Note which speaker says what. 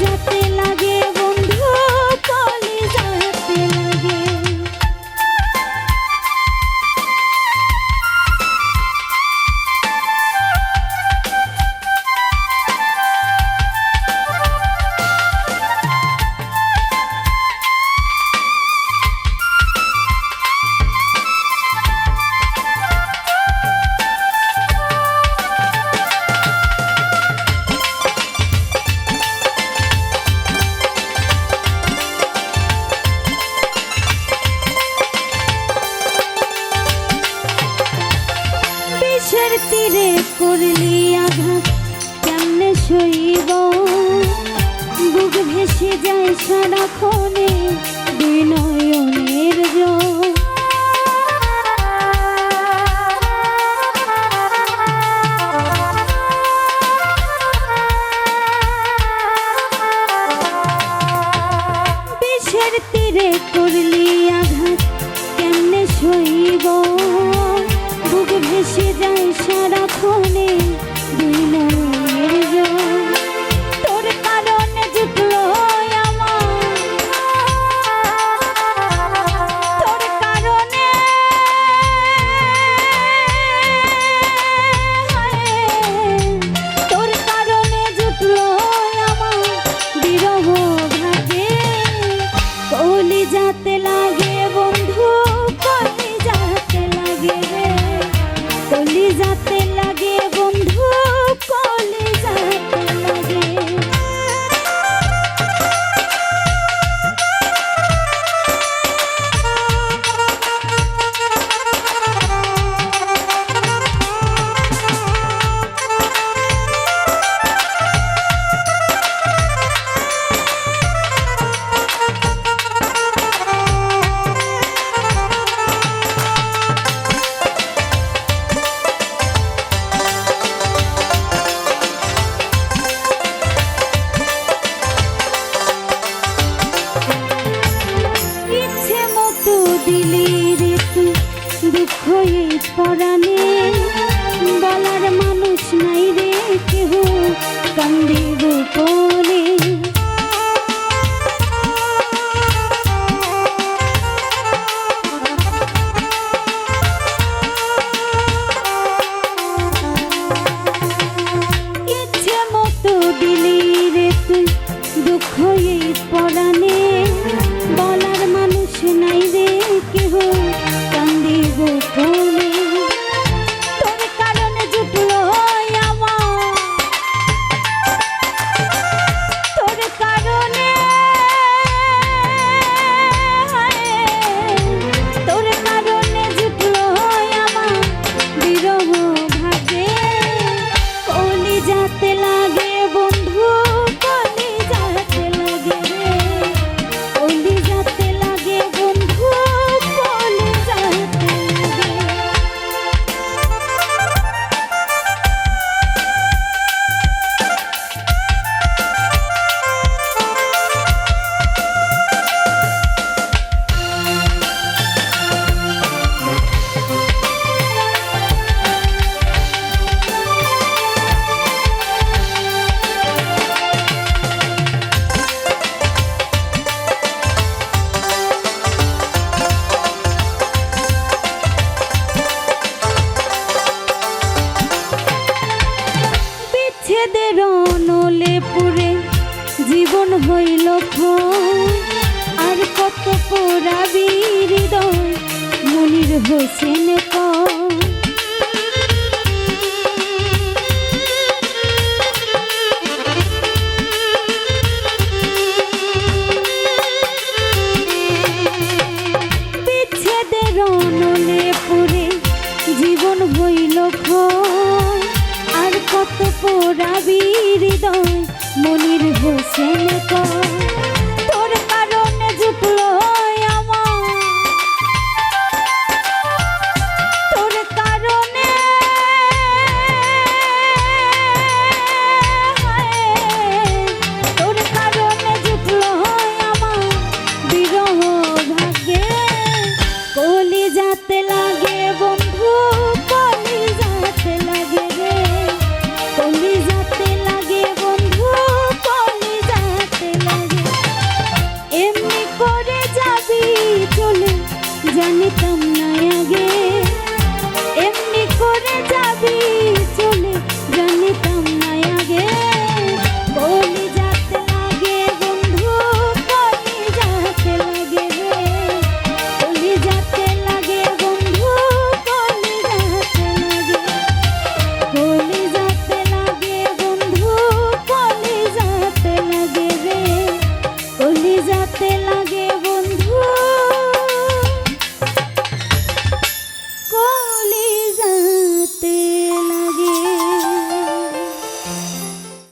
Speaker 1: जाते মুছের তীরে করলি আঘাত কেমনে সইব? বুক ভেসে যায় সারাক্ষণে দুই জল চাঁদের অনলে পুরে জীবন হইল আর কত পোড়াবি হৃদয় মনির হোসেন কর জীবন হইল খোঁজ কত পোড়াবি হৃদয়, মনির হোসেন তোর কারণে ঝুঁকলো আমার। তোর কারণে তোর কারণে ঝুঁকলো আমার। বিরহ ভাগ্যে কলি যাতে जाने तुम नया गे